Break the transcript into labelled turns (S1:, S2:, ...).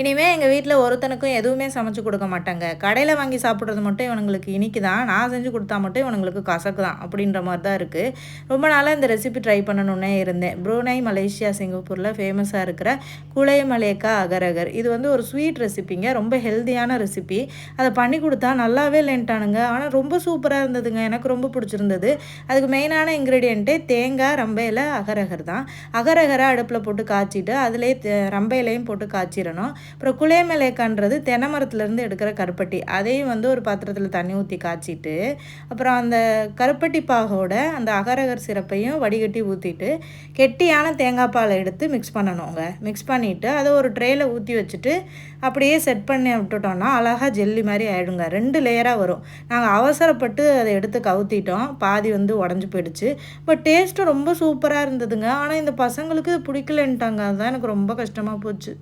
S1: இனிமேல் எங்கள் வீட்டில் ஒருத்தனுக்கும் எதுவுமே சமைச்சு கொடுக்க மாட்டாங்க. கடையில் வாங்கி சாப்பிட்றது மட்டும் இவனுங்களுக்கு இனிக்கு தான் நான் செஞ்சு கொடுத்தா மட்டும் இவனுங்களுக்கு கசக்கு தான் அப்படின்ற மாதிரி தான் இருக்குது ரொம்ப நாளாக இந்த ரெசிபி ட்ரை பண்ணணுன்னே இருந்தேன். ப்ரூனை மலேசியா சிங்கப்பூரில் ஃபேமஸாக இருக்கிற குலை மலேக்கா அகரகர். இது வந்து ஒரு ஸ்வீட் ரெசிபிங்க ரொம்ப ஹெல்த்தியான ரெசிபி அதை பண்ணி கொடுத்தா நல்லாவே இல்லைன்ட்டானுங்க. ஆனால் ரொம்ப சூப்பராக இருந்ததுங்க. எனக்கு ரொம்ப பிடிச்சிருந்தது. அதுக்கு மெயினான இன்க்ரீடியண்ட்டே தேங்காய் ரம்பையில் அகரகர் தான் அகரகரை அடுப்பில் போட்டு காய்ச்சிட்டு அதிலே ரம்பையிலையும் போட்டு காய்ச்சிடணும். அப்புறம் குலேமலேக்கான்றது தென்னை மரத்துலேருந்து எடுக்கிற கருப்பட்டி. அதையும் வந்து ஒரு பாத்திரத்தில் தண்ணி ஊற்றி காய்ச்சிட்டு அப்புறம் அந்த கருப்பட்டி பாகோட அந்த அகரகர் சிறப்பையும் வடிகட்டி ஊற்றிட்டு கெட்டியான தேங்காய் பாலை எடுத்து மிக்ஸ் பண்ணணுங்க. மிக்ஸ் பண்ணிவிட்டு அதை ஒரு ட்ரேயில் ஊற்றி வச்சுட்டு அப்படியே செட் பண்ணி விட்டுட்டோம்னா அழகாக ஜெல்லி மாதிரி ஆகிடுங்க ரெண்டு லேயராக வரும். நாங்கள் அவசரப்பட்டு அதை எடுத்து கவுத்திட்டோம். பாதி வந்து உடஞ்சி போயிடுச்சு. பட் டேஸ்ட்டு ரொம்ப சூப்பராக இருந்ததுங்க. ஆனால் இந்த பசங்களுக்கு பிடிக்கலன்ட்டாங்க. அதுதான் எனக்கு ரொம்ப கஷ்டமாக போச்சு.